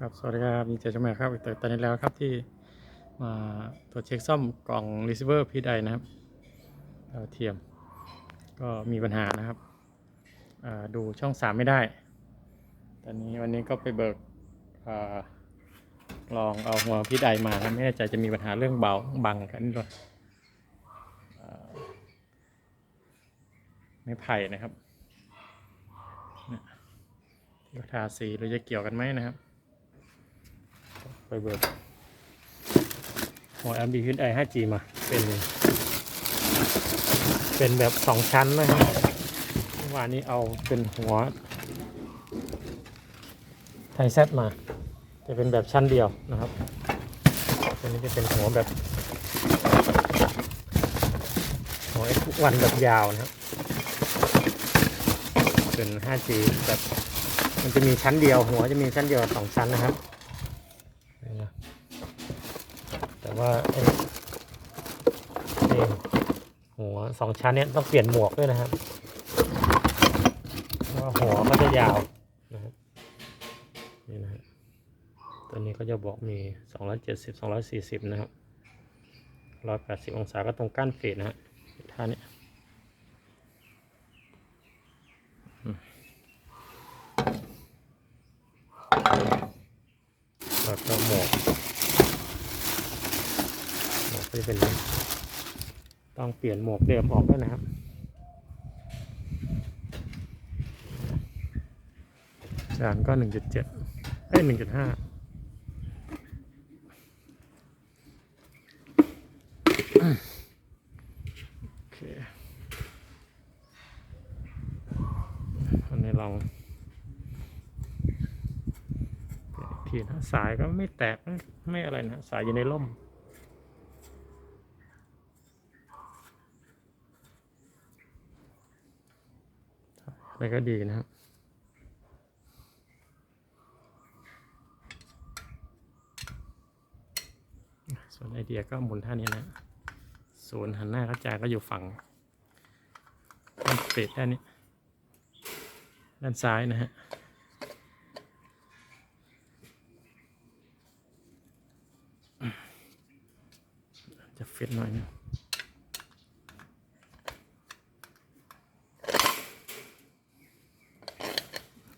ครับสวัสดีครับดีเจจมาครับแต่ตอนนี้แล้วครับที่มาตรวจเช็คซ่อมกล่อง receiver พีไดนะครับดาวเทียม ก็มีปัญหานะครับดูช่อง3ไม่ได้ ตอนนี้วันนี้ก็ไปเบิกอลองเอาหัวพีไดมานะไม่แน่ใจจะมีปัญหาเรื่องเบาบังกันนิดหน่อยไม่ไผ่นะครับเนี่ยที่เขาทาสีเราจะเกี่ยวกันไหมนะครับ ไปเบิกหัว MD ขึ้นไอ 5G มา เป็น เป็นแบบสองชั้นนะครับวานนี้เอาเป็นหัว ไทยแซดมา จะเป็นแบบชั้นเดียวนะครับตัวนี้จะเป็นหัวแบบ หัวเอ็กวันแบบยาวนะครับ เป็น 5G แบบมันจะมีชั้นเดียว หัวจะมีชั้นเดียวสองชั้นนะครับ นี่นะแต่ ว่าไอ้นี่หัวสองชั้นเนี้ยต้องเปลี่ยนหมวกด้วยนะครับเพราะหัวก็จะยาวนะครับนี่นะฮะตัวนี้ก็จะบอกมี 270 240 นะครับ 180 องศาก็ตรงก้านเฟดนะฮะท่านี้อืมแล้วก็หมวก หมวกก็จะ เป็นต้องเปลี่ยนหมวกเดิมออกด้วยนะครับ จานก็หนึ่งจุดเจ็ดเอ้ยหนึ่งจุดห้าโอเค อันนี้ลองถีนอีกทีนะสายก็ไม่แตกไม่อะไรนะ สายอยู่ในร่ม อะไรก็ดีนะครับส่วนไอเดียก็หมุนท่านี้นะศูนย์หันหน้ากระจายก็อยู่ฝั่งด้านเฟดด้านนี้ ด้านซ้ายนะฮะจะเฟดหน่อยนะ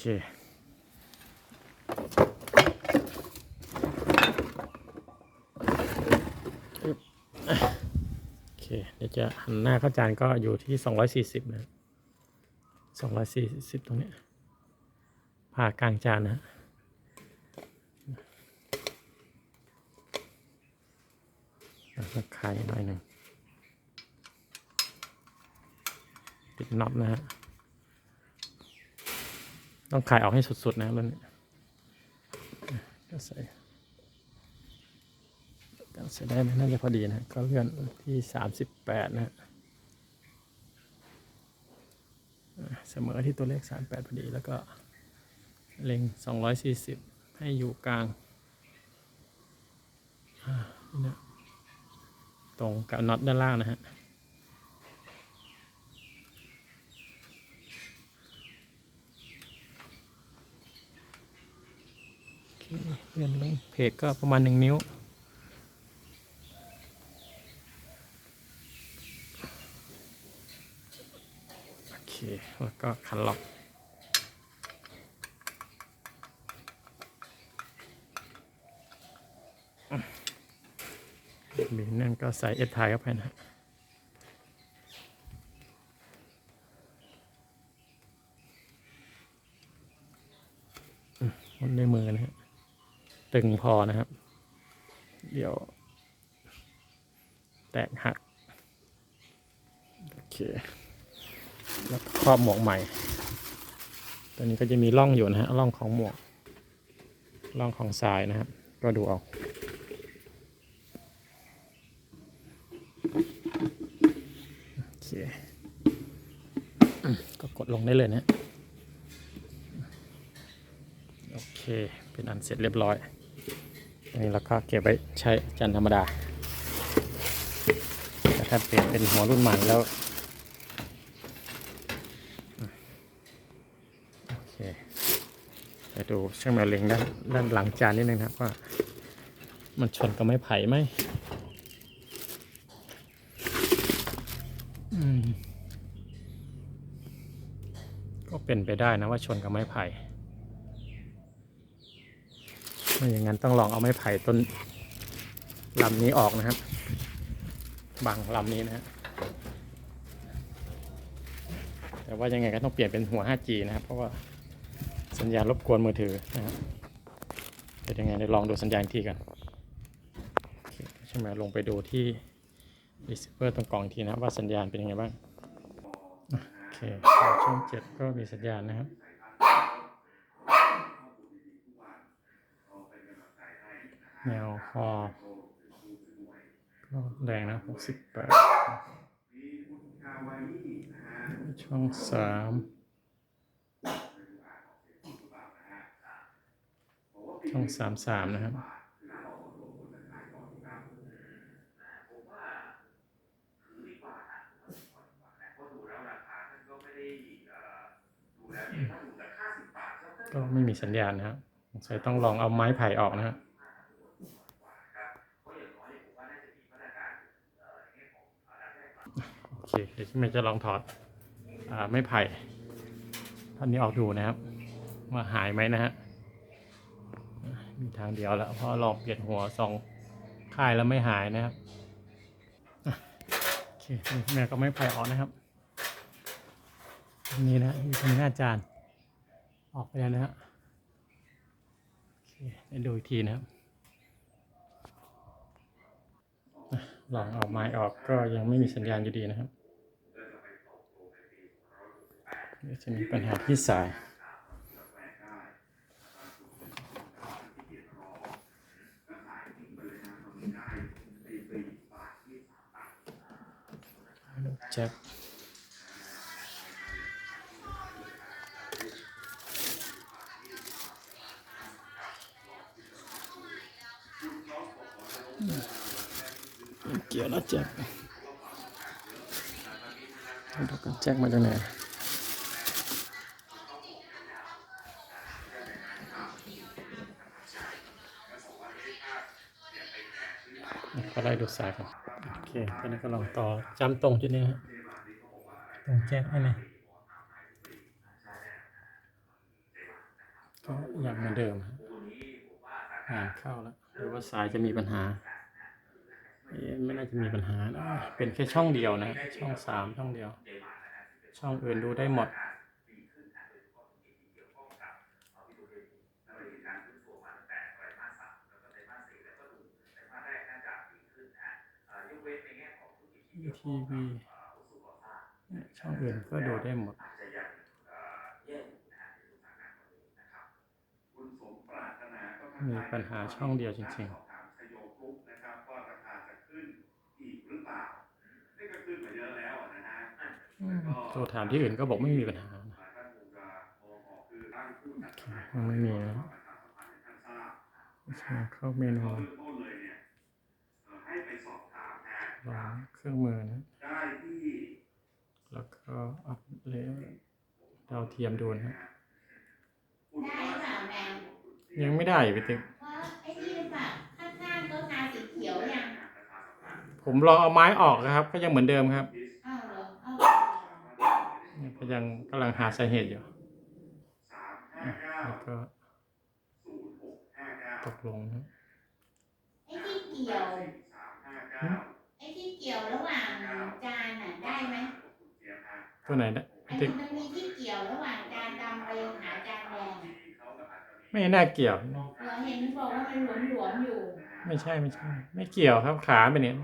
เค โอเค เดี๋ยวจะหันหน้าเข้าจานก็อยู่ที่240นะ240ตรงนี้ผ่ากลางจานนะแล้วก็ไขหน่อยหนึ่งติดน็อตนะฮะ ต้องขายออกให้สุดๆนะรุ่นนี้ก็ใส่ก็ใส่ได้ไหมน่าจะพอดีนะ ก็เลื่อนที่สามสิบแปดนะเสมอที่ตัวเลขสามแปดพอดีแล้วก็เล็งสองร้อยสี่สิบให้อยู่กลางอ่านะตรงกับน็อตด้านล่างนะฮะ เลื่อนลงเพจก็ประมาณหนึ่งนิ้ว โอเค แล้วก็คันล็อกมีนั่นก็ใส่เอทไทเข้าไปนะฮะอืมมันด้มือนะฮะ ตึงพอนะครับ เดี๋ยว แตกหัก โอเค แล้วครอบหมวกใหม่ ตัวนี้ก็จะมีร่องอยู่นะฮะร่องของหมวก ร่องของสายนะครับ ก็ดูเอาโอเคก็กดลงได้เลยนะโอเค เป็นอันเสร็จเรียบร้อย นี้เราก็เก็บไว้ใช้จานธรรมดา แต่ถ้าเปลี่ยนเป็นหัวรุ่นใหม่แล้ว โอเคเดี๋ยวดูช่างแมวเล็งด้านด้านหลังจานนิดนึงนะครับว่า มันชนกับไม้ไผ่ไหมอืมก็เป็นไปได้นะว่าชนกับไม้ไผ่ ไม่อย่างนั้นต้องลองเอาไม้ไผ่ต้นลำนี้ออกนะครับบังลำนี้นะฮะแต่ว่ายังไงก็ต้องเปลี่ยนเป็นหัว 5G นะครับ เพราะว่าสัญญาณรบกวนมือถือนะครับเป็นยังไงเดี๋ยวลองดูสัญญาณอีกทีกันใช่ไหมลงไปดูที่ receiver ตรงกล่องทีนะว่าสัญญาณเป็นยังไงบ้าง โอเคช่องเจ็ดก็มีสัญญาณนะครับ แนวคอก็แรงนะ68ช่องสามช่องสามสามนะครับก็ไม่มีสัญญาณนะครับสงสัยต้องลองเอาไม้ไผ่ออกนะครับ โอ เคเดี๋ยวพี่เมจะลองถอดอ่าไม้ไผ่ท่อนนี้ออกดูนะครับ ว่าหายไหมนะฮะมีทางเดียวแล้วเพราะลองเปลี่ยนหัวสองค่ายแล้วไม่หายนะครับโอเคนี่พี่เมย์ก็ไม้ไผ่ออกนะครับตรงนี้นะอยู่ตรงหน้าจานออกไปแล้วนะฮะโอเคเดี๋ยวดูอีกทีนะครับลองเอาไม้ออกก็ยังไม่มีสัญญาณอยู่ดีนะครับ จะมีปัญหาที่สายแจ็คเกี่ยวนะแจ็คดูกันแจ็คมาจากไหน ก็ไล่ดูสายครับโอเคตอนนี้ก็ลองต่อจำตรงจุดนี้ฮะตรงแจ็คให้นะก็อย่างเหมือนเดิมฮะงานเข้าแล้วหรือว่าสายจะมีปัญหาเอ๊ะไม่น่าจะมีปัญหานะเป็นแค่ช่องเดียวนะ ช่องสามช่องเดียว ช่องอื่นดูได้หมด ทีวีช่องอื่นก็ดูได้หมดมีปัญหาช่องเดียวจริงๆอืมโทรถามที่อื่นก็บอกไม่มีปัญหานะโอเคยังไม่มีนะเข้าเมนู ลองเครื่องมือนะ แล้วก็อัพเลเยอร์ดาวเทียมดูนะฮะได้เปล่าแมวยังไม่ได้พี่ติ๊กเพราะไอ้ที่แบบข้างๆก็ทาสีเขียวยังผมลองเอาไม้ออกนะครับ ก็ยังเหมือนเดิมครับอ้าวเหรอเอาเนี่ยก็ยังกำลังหาสาเหตุอยู่อะแล้วก็ตกลงนะไอ้ที่เกี่ยว ไอ้ที่เกี่ยวระหว่างจานน่ะได้ไหม ตัวไหนนะอัพี่นติ๊กนี้มันมีที่เกี่ยวระหว่างจานดำไปหาจานแดงอะไม่น่าเกี่ยว เราเห็นบอกว่ามันหลวมๆอยู่ ไม่ใช่ไม่ใช่ ไม่เกี่ยวครับขาเป็นเนี่ย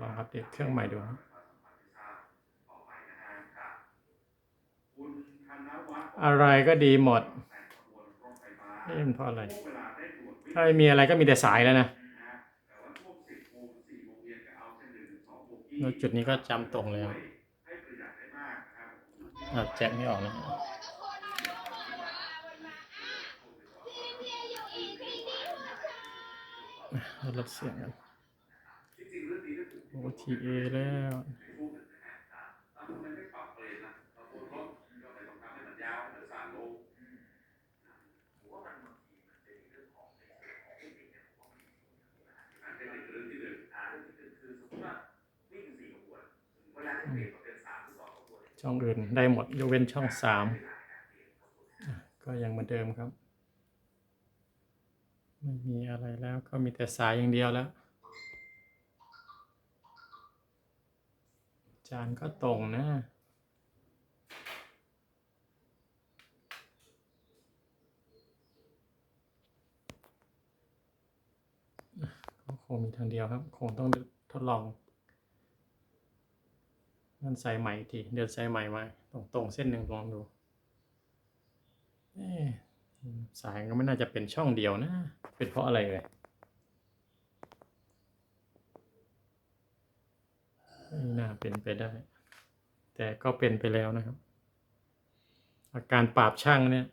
ลองอัปเดตเครื่องใหม่ดูนะอะไรก็ดีหมดเอ๊ะมันเพราะอะไร ถ้าไม่มีอะไรก็มีแต่สายแล้วนะ แล้วจุดนี้ก็จำตรงเลยครับแจ็คไม่ออกนะอะลดเสียงกัน OTA แล้ว ช่องอื่นได้หมดยกเว้นช่องสามก็ยังเหมือนเดิมครับ ไม่มีอะไรแล้วก็มีแต่สายอย่างเดียวแล้ว จานก็ตรงนะคงมีทางเดียวครับ คงต้องทดลอง นั่นใส่ใหม่ทีเดินใส่ใหม่มาตรงตรงเส้นหนึ่งลองดูสายก็ไม่น่าจะเป็นช่องเดียวนะ เป็นเพราะอะไรเลยไม่น่าเป็นไปได้ แต่ก็เป็นไปแล้วนะครับ อาการปราบช่างเนี่ย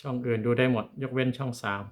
ช่องอื่นดูได้หมด ยกเว้นช่องสาม